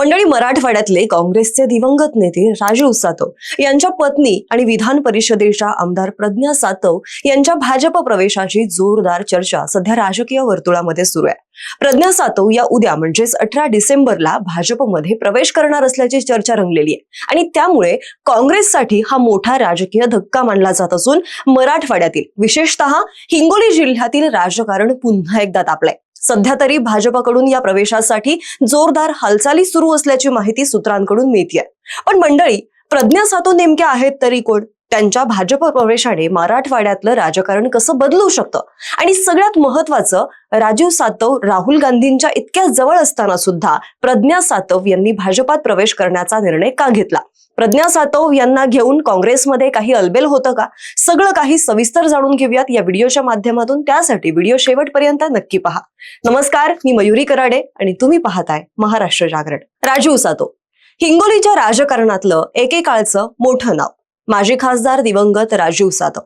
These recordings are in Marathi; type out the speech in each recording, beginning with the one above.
मंडळी मराठवाड्यातले काँग्रेसचे दिवंगत नेते राजीव सातव यांच्या पत्नी आणि विधान परिषदेच्या आमदार प्रज्ञा सातव यांच्या भाजप प्रवेशाची जोरदार चर्चा सध्या राजकीय वर्तुळामध्ये सुरू आहे. प्रज्ञा सातव या उद्या म्हणजेच अठरा डिसेंबरला भाजपमध्ये प्रवेश करणार असल्याची चर्चा रंगलेली आहे आणि त्यामुळे काँग्रेससाठी हा मोठा राजकीय धक्का मानला जात असून मराठवाड्यातील विशेषतः हिंगोली जिल्ह्यातील राजकारण पुन्हा एकदा तापलंय. सध्या तरी भाजपकडून या प्रवेशासाठी जोरदार हालचाली सुरू असल्याची माहिती सूत्रांकडून मिळतीये. पण मंडळी प्रज्ञा सातो नेमक्या आहेत तरी कोण? त्यांच्या भाजप प्रवेशाने मराठवाड्यातलं राजकारण कसं बदलू शकतं? आणि सगळ्यात महत्वाचं राजीव सातव राहुल गांधींच्या इतक्या जवळ असताना सुद्धा प्रज्ञा सातव यांनी भाजपात प्रवेश करण्याचा निर्णय का घेतला? प्रज्ञा सातव यांना घेऊन काँग्रेसमध्ये काही अलबेल होतं का? सगळं काही सविस्तर जाणून घेऊयात या व्हिडिओच्या माध्यमातून. त्यासाठी व्हिडिओ शेवटपर्यंत नक्की पहा. नमस्कार मी मयुरी कराडे आणि तुम्ही पाहताय महाराष्ट्र जागरण. राजीव सातव. हिंगोलीच्या राजकारणातलं एकेकाळचं मोठं नाव. माजी खासदार दिवंगत राजीव सातव.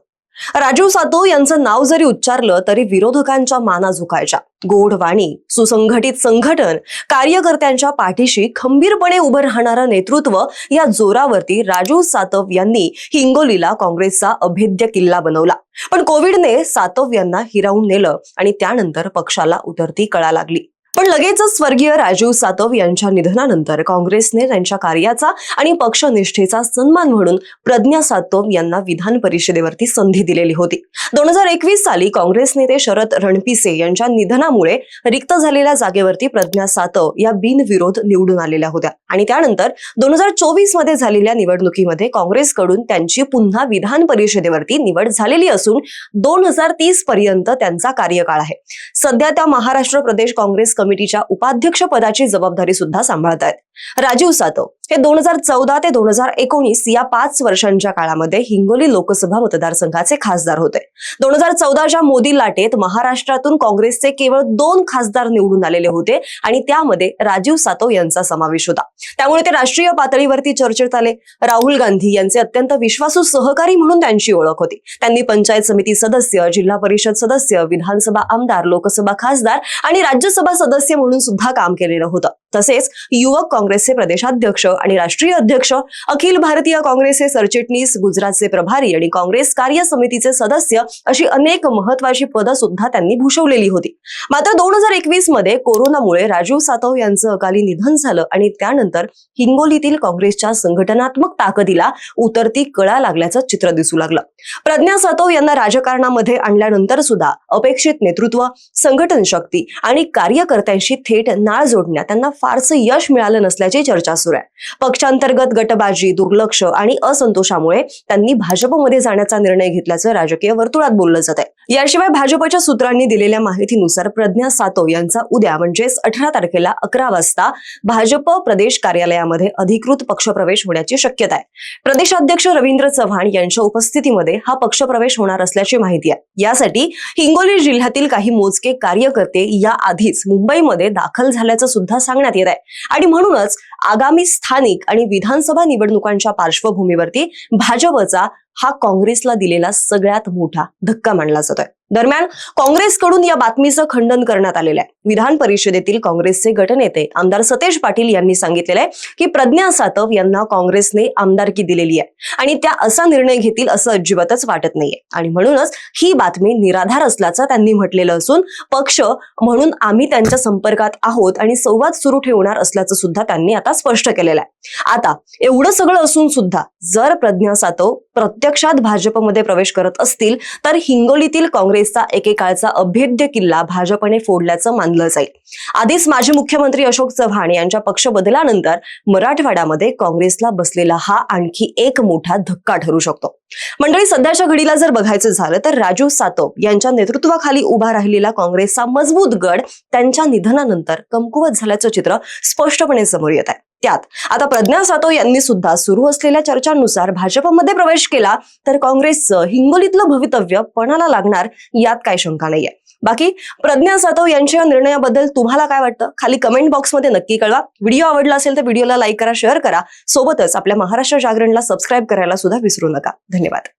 राजीव सातव यांचं नाव जरी उच्चारलं तरी विरोधकांच्या माना झुकायच्या. गोड वाणी सुसंघटित संघटन कार्यकर्त्यांच्या पाठीशी खंबीरपणे उभं राहणारं नेतृत्व या जोरावरती राजीव सातव यांनी हिंगोलीला काँग्रेसचा अभेद्य किल्ला बनवला. पण कोविडने सातव यांना हिरावून नेलं आणि त्यानंतर पक्षाला उतरती कळा लागली. पण लगेचच स्वर्गीय राजीव सातव यांच्या निधनानंतर काँग्रेसने त्यांच्या कार्याचा आणि पक्षनिष्ठेचा सन्मान म्हणून प्रज्ञा सातव यांना विधान परिषदेवरती संधी दिलेली होती. दोन हजार एकवीस साली काँग्रेस नेते शरद रणपिसे यांच्या निधनामुळे रिक्त झालेल्या जागेवरती प्रज्ञा सातव या बिनविरोध निवडून आलेल्या होत्या. आणि त्यानंतर दोन हजार चोवीसमध्ये झालेल्या निवडणुकीमध्ये काँग्रेसकडून त्यांची पुन्हा विधान परिषदेवरती निवड झालेली असून दोन हजार तीस पर्यंत त्यांचा कार्यकाळ आहे. सध्या त्या महाराष्ट्र प्रदेश काँग्रेस कमिटीच्या उपाध्यक्ष पदाची जबाबदारी सुद्धा सांभाळत आहेत राजीव सातव हे दोन हजार चौदा ते दोन हजार एकोणीस या पाच वर्षांच्या काळामध्ये हिंगोली लोकसभा मतदारसंघाचे खासदार होते. दोन हजार चौदाच्या मोदी लाटेत महाराष्ट्रातून काँग्रेसचे केवळ दोन खासदार निवडून आलेले होते आणि त्यामध्ये राजीव सातव यांचा समावेश होता. त्यामुळे ते राष्ट्रीय पातळीवरती चर्चेत आले. राहुल गांधी यांचे अत्यंत विश्वासू सहकारी म्हणून त्यांची ओळख होती. त्यांनी पंचायत समिती सदस्य जिल्हा परिषद सदस्य विधानसभा आमदार लोकसभा खासदार आणि राज्यसभा सदस्य म्हणून सुद्धा काम केलेलं होतं. तसेच युवक काँग्रेसचे प्रदेशाध्यक्ष आणि राष्ट्रीय अध्यक्ष अखिल भारतीय काँग्रेसचे सरचिटणीस गुजरातचे प्रभारी आणि काँग्रेस कार्य समितीचे सदस्य अशी अनेक महत्वाची पदं सुद्धा त्यांनी भूषवलेली होती. मात्र दोन हजार एकवीसमध्ये कोरोनामुळे राजीव सातव यांचं अकाली निधन झालं आणि त्यानंतर हिंगोलीतील काँग्रेसच्या संघटनात्मक ताकदीला उतरती कळा लागल्याचं चित्र दिसू लागलं. प्रज्ञा सातव यांना राजकारणामध्ये आणल्यानंतर सुद्धा अपेक्षित नेतृत्व संघटन शक्ती आणि कार्यकर्त्यांशी थेट नाळ जोडण्यात त्यांना फारसं यश मिळालं नसल्याची चर्चा सुरू आहे. पक्षांतर्गत गटबाजी दुर्लक्ष आणि असंतोषामुळे त्यांनी भाजपमध्ये जाण्याचा निर्णय घेतल्याचं राजकीय वर्तुळात बोललं जात आहे. याशिवाय भाजपच्या सूत्रांनी दिलेल्या माहितीनुसार प्रज्ञा सातव यांचा उद्या म्हणजेच अठरा तारखेला अकरा वाजता भाजप प्रदेश कार्यालयामध्ये अधिकृत पक्षप्रवेश होण्याची शक्यता आहे. प्रदेशाध्यक्ष रवींद्र चव्हाण यांच्या उपस्थितीमध्ये हा पक्षप्रवेश होणार असल्याची माहिती आहे. यासाठी हिंगोली जिल्ह्यातील काही मोजके कार्यकर्ते या आधीच मुंबईमध्ये दाखल झाल्याचं सुद्धा सांगण्यात येत आहे. आणि म्हणूनच आगामी स्थानिक आणि विधानसभा निवडणुकांच्या पार्श्वभूमीवरती भाजपचा हा काँग्रेसला दिलेला सगळ्यात मोठा धक्का मानला जातोय. दरम्यान काँग्रेसकडून या बातमीचं खंडन करण्यात आलेलं आहे. विधान परिषदेतील काँग्रेसचे गटनेते आमदार सतेज पाटील यांनी सांगितलेलं आहे की प्रज्ञा सातव यांना काँग्रेसने आमदारकी दिलेली आहे आणि त्या असा निर्णय घेतील असं अजिबातच वाटत नाहीये. आणि म्हणूनच ही बातमी निराधार असल्याचं त्यांनी म्हटलेलं असून पक्ष म्हणून आम्ही त्यांच्या संपर्कात आहोत आणि संवाद सुरू ठेवणार असल्याचं सुद्धा त्यांनी आता स्पष्ट केलेलं आहे. आता एवढं सगळं असून सुद्धा जर प्रज्ञा सातव प्रत्यक्षात भाजपमध्ये प्रवेश करत असतील तर हिंगोलीतील काँग्रेसचा एकेकाळचा अभेद्य किल्ला भाजपने फोडल्याचं मानलं जाईल. आधीच माजी मुख्यमंत्री अशोक चव्हाण यांच्या पक्ष बदलानंतर मराठवाड्यामध्ये काँग्रेसला बसलेला हा आणखी एक मोठा धक्का ठरू शकतो. मंडळी सध्याच्या घडीला जर बघायचं झालं तर राजू सातव यांच्या नेतृत्वाखाली उभा राहिलेला काँग्रेसचा मजबूत गड त्यांच्या निधनानंतर कमकुवत झाल्याचं चित्र स्पष्टपणे समोर येत आहे. त्यात. आता प्रज्ञा सातव यांनी सुद्धा सुरू असलेल्या चर्चांनुसार भाजपमध्ये प्रवेश केला तर काँग्रेसचं हिंगोलीतलं भवितव्य पणाला लागणार यात काय शंका नाहीये. बाकी प्रज्ञा सातव यांच्या या निर्णयाबद्दल तुम्हाला काय वाटतं? खाली कमेंट बॉक्समध्ये नक्की कळवा. व्हिडिओ आवडला असेल तर व्हिडिओला लाईक करा शेअर करा. सोबतच आपल्या महाराष्ट्र जागरणला सबस्क्राईब करायला सुद्धा विसरू नका. धन्यवाद.